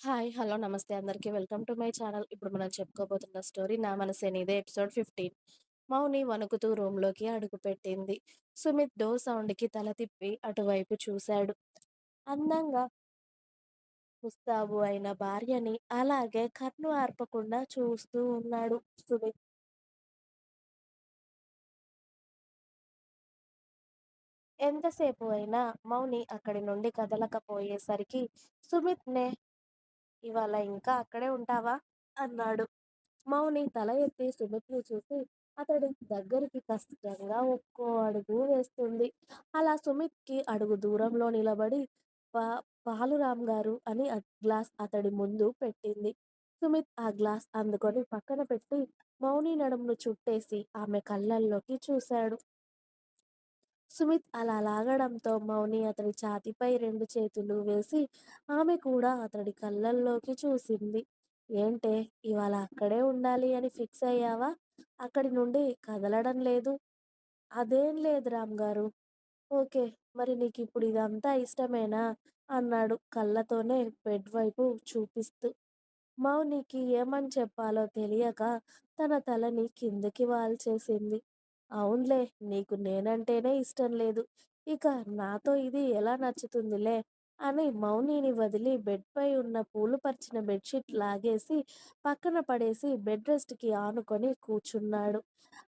Hi. Hello. నమస్తే అందరికీ welcome to my channel. ఇప్పుడు మనం చెప్పుకోబోతున్న స్టోరీ 'నా మనసేనిదే ఎపిసోడ్ 15. మౌని వణుకుతూ రూమ్‌లోకి అడుగుపెట్టింది. సుమిత్ డోర్ సౌండ్‌కి తల తిప్పి అటువైపు చూశాడు. అందంగా ముస్తాబు అయిన భార్యని అలాగే కన్ను ఆర్పకుండా చూస్తూ ఉన్నాడు సుమిత్. ఎంతసేపు అయినా మౌని అక్కడి నుండి కదలకపోయేసరికి సుమిత్ నే ఇవాళ ఇంకా అక్కడే ఉంటావా? అన్నాడు. మౌని తల ఎత్తి సుమిత్‌ని చూసి అతడి దగ్గరికి కష్టంగా ఒక్కో అడుగు వేస్తుంది. అలా సుమిత్‌కి అడుగు దూరంలో నిలబడి పా పాలురామ్ గారు అని గ్లాస్ అతడి ముందు పెట్టింది. సుమిత్ ఆ గ్లాస్ అందుకొని పక్కన పెట్టి మౌని నడుమును చుట్టేసి ఆమె కళ్ళల్లోకి చూశాడు. సుమిత్ అలా లాగడంతో మౌని అతడి ఛాతిపై రెండు చేతులు వేసి ఆమె కూడా అతడి కళ్ళల్లోకి చూసింది. ఏంటే ఇవాళ అక్కడే ఉండాలి అని ఫిక్స్ అయ్యావా? అక్కడి నుండి కదలడం లేదు? అదేం లేదు రామ్ గారు ఓకే. మరి నీకు ఇప్పుడు ఇదంతా ఇష్టమేనా? అన్నాడు కళ్ళతోనే బెడ్ వైపు చూపిస్తూ. మౌనికి ఏమని చెప్పాలో తెలియక తన తలని కిందకి వాల్చేసింది. అవునులే నీకు నేనంటేనే ఇష్టం లేదు. ఇక నాతో ఇది ఎలా నచ్చుతుందిలే అని మౌనిని వదిలి బెడ్ పై ఉన్న పూలు పరిచిన బెడ్షీట్ లాగేసి పక్కన పడేసి బెడ్ రెస్ట్కి ఆనుకొని కూర్చున్నాడు.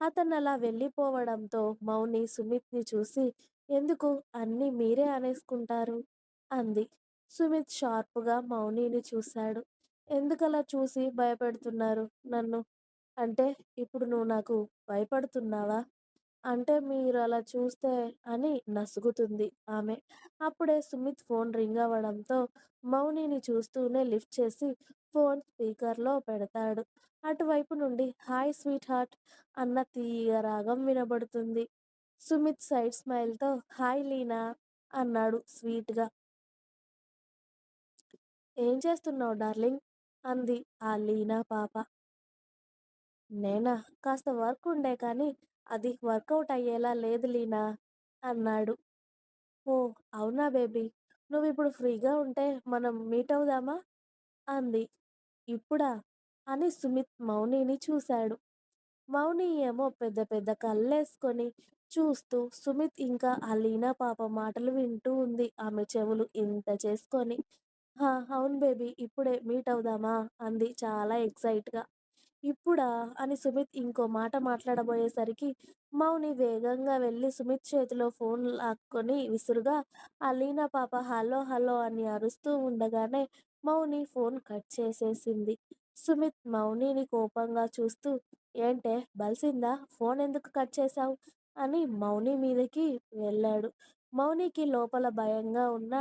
అతనలా వెళ్ళిపోవడంతో మౌని సుమిత్ని చూసి ఎందుకు అన్నీ మీరే అనేసుకుంటారు? అంది. సుమిత్ షార్పుగా మౌనిని చూశాడు. ఎందుకలా చూసి భయపెడుతున్నారు నన్ను? అంటే ఇప్పుడు నువ్వు నాకు భయపడుతున్నావా? అంటే మీరు అలా చూస్తే అని నసుగుతుంది ఆమె. అప్పుడే సుమిత్ ఫోన్ రింగ్ అవ్వడంతో మౌనిని చూస్తూనే లిఫ్ట్ చేసి ఫోన్ స్పీకర్లో పెడతాడు. అటువైపు నుండి హాయ్ స్వీట్ హార్ట్ అన్న తీయ రాగం వినబడుతుంది. సుమిత్ సైడ్ స్మైల్తో హాయ్ లీనా అన్నాడు స్వీట్గా ఏం చేస్తున్నావు డార్లింగ్? అంది ఆ లీనా పాప. నేనా? కాస్త వర్క్ ఉండే కానీ అది వర్కౌట్ అయ్యేలా లేదు లీనా అన్నాడు. ఓ అవునా బేబీ నువ్వు ఇప్పుడు ఫ్రీగా ఉంటే మనం మీట్ అవుదామా అంది. ఇప్పుడా? అని సుమిత్ మౌనిని చూశాడు. మౌని ఏమో పెద్ద పెద్ద కళ్ళేసుకొని చూస్తూ సుమిత్ ఇంకా ఆ లీనా పాప మాటలు వింటూ ఉంది ఆమె చెవులు ఇంత చేసుకొని. హా అవును బేబీ ఇప్పుడే మీట్ అవుదామా అంది చాలా ఎక్సైట్గా ఇప్పుడా? అని సుమిత్ ఇంకో మాట మాట్లాడబోయేసరికి మౌని వేగంగా వెళ్ళి సుమిత్ చేతిలో ఫోన్ లాక్కొని విసురుగా ఆ లీనా పాప హలో హలో అని అరుస్తూ ఉండగానే మౌని ఫోన్ కట్ చేసేసింది. సుమిత్ మౌనిని కోపంగా చూస్తూ ఏంటే బలిసిందా? ఫోన్ ఎందుకు కట్ చేశావు అని మౌని మీదకి వెళ్ళాడు. మౌనికి లోపల భయంగా ఉన్న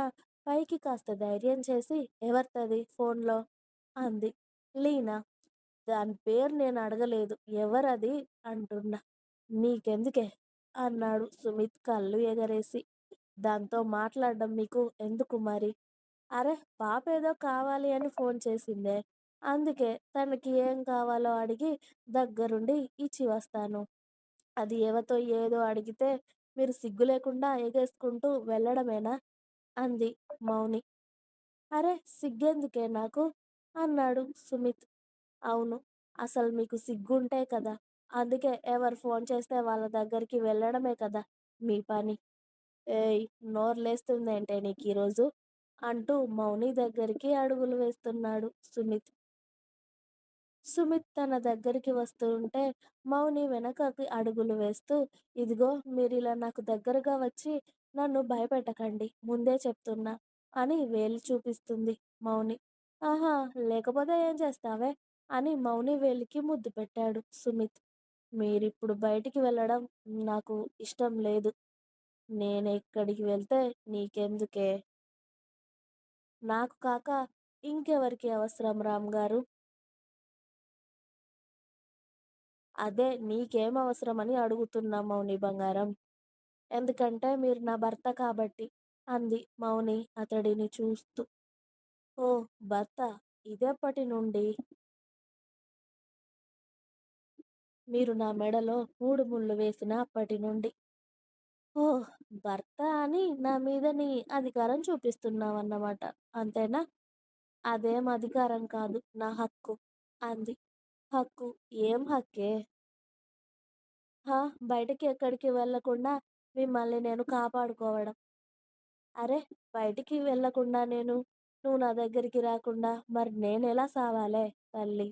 పైకి కాస్త ధైర్యం చేసి ఎవరితది ఫోన్లో? అంది. లీనా! దాని పేరు నేను అడగలేదు. ఎవరది అంటున్నా? నీకెందుకే? అన్నాడు సుమిత్ కళ్ళు ఎగరేసి. దాంతో మాట్లాడడం మీకు ఎందుకు మరి? అరే పాప ఏదో కావాలి అని ఫోన్ చేసిందే. అందుకే తనకి ఏం కావాలో అడిగి దగ్గరుండి ఇచ్చి వస్తాను. అది ఎవతో ఏదో అడిగితే మీరు సిగ్గు లేకుండా ఎగేసుకుంటూ వెళ్ళడమేనా? అంది మౌని. అరే సిగ్గెందుకే నాకు? అన్నాడు సుమిత్. అవును. అసలు మీకు సిగ్గుంటే కదా! అందుకే ఎవరు ఫోన్ చేస్తే వాళ్ళ దగ్గరికి వెళ్ళడమే కదా మీ పని. ఏయ్ నోర్లేస్తుందేంటే ఈరోజు అంటూ మౌని దగ్గరికి అడుగులు వేస్తున్నాడు సుమిత్. సుమిత్ తన దగ్గరికి వస్తుంటే మౌని వెనకకి అడుగులు వేస్తూ ఇదిగో మీరు ఇలా నాకు దగ్గరగా వచ్చి నన్ను భయపెట్టకండి ముందే చెప్తున్నా అని వేలు చూపిస్తుంది మౌని. ఆహా లేకపోతే ఏం చేస్తావే? అని మౌని వేలికి ముద్దు పెట్టాడు సుమిత్. మీరిప్పుడు బయటికి వెళ్ళడం నాకు ఇష్టం లేదు. నేను ఇక్కడికి వెళ్తే నీకెందుకే? నాకు కాక ఇంకెవరికి అవసరం రామ్ గారు అదే నీకేం అవసరమని అడుగుతున్నా మౌని బంగారం. ఎందుకంటే మీరు నా భర్త కాబట్టి అంది మౌని అతడిని చూస్తూ. ఓ భర్త ఇదేప్పటి నుండి? మీరు నా మెడలో మూడు ముళ్ళు వేసిన అప్పటి నుండి. ఓ భర్త అని నా మీద నీ అధికారం చూపిస్తున్నావన్నమాట. అంతేనా? అదేం అధికారం కాదు. నా హక్కు అంది. హక్కు? ఏం హక్కే? హా! బయటకి ఎక్కడికి వెళ్ళకుండా మిమ్మల్ని నేను కాపాడుకోవడం. అరే బయటికి వెళ్ళకుండా నేను, నువ్వు నా దగ్గరికి రాకుండా మరి నేనెలా సావాలే తల్లి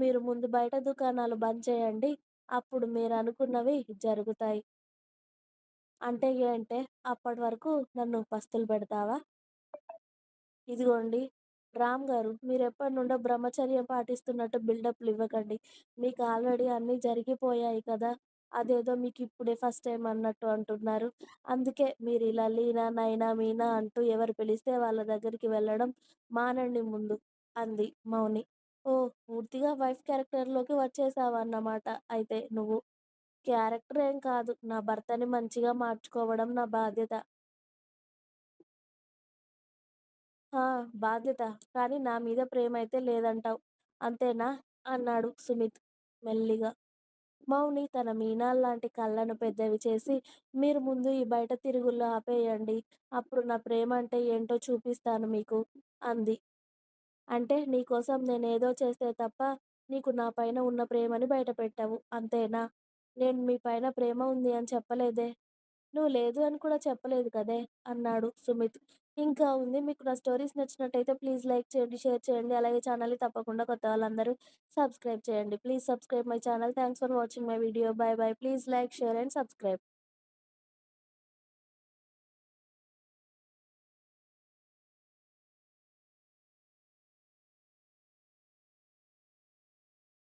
మీరు ముందు బయట దుకాణాలు బంద్ చేయండి. అప్పుడు మీరనుకున్నవి జరుగుతాయి. అంటే ఏంటే? అప్పటివరకు నన్ను పస్తులు పెడతావా? ఇదిగోండి రామ్ గారు మీరు ఎప్పటి నుండో బ్రహ్మచర్యం పాటిస్తున్నట్టు బిల్డప్లు ఇవ్వకండి మీకు ఆల్రెడీ అన్నీ జరిగిపోయాయి కదా! అదేదో మీకిప్పుడే ఫస్ట్ టైమ్ అన్నట్టు అంటున్నారు. అందుకే మీరిలా లీనా, నైనా, మీనా అంటూ ఎవరు పిలిస్తే వాళ్ళ దగ్గరికి వెళ్ళడం మానండి ముందు అంది మౌని. ఓహ్! పూర్తిగా వైఫ్ క్యారెక్టర్లోకి వచ్చేశావన్నమాట అయితే నువ్వు. క్యారెక్టర్ ఏం కాదు. నా భర్తని మంచిగా మార్చుకోవడం నా బాధ్యత. బాధ్యత. కానీ నా మీద ప్రేమైతే లేదంటావు అంతేనా? అన్నాడు సుమిత్ మెల్లిగా. మౌని తన మీనాల్లాంటి కళ్ళను పెద్దవి చేసి మీరు ముందు ఈ బయట తిరుగుళ్ళు ఆపేయండి. అప్పుడు నా ప్రేమంటే ఏంటో చూపిస్తాను మీకు అంది. అంటే నీకోసం నేనేదో చేస్తే తప్ప నీకు నా పైన ఉన్న ప్రేమని బయటపెట్టావు అంతేనా? నేను మీ పైన ప్రేమ ఉంది అని చెప్పలేదే? నువ్వు లేదు అని కూడా చెప్పలేదు కదే? అన్నాడు సుమిత్. ఇంకా ఉంది. మీకు నా స్టోరీస్ నచ్చినట్టయితే ప్లీజ్ లైక్ చేయండి, షేర్ చేయండి. అలాగే ఛానల్‌ని తప్పకుండా కొత్త వాళ్ళందరూ సబ్స్క్రైబ్ చేయండి. Please subscribe my channel. Thanks for watching my video. Bye bye please like, share and subscribe.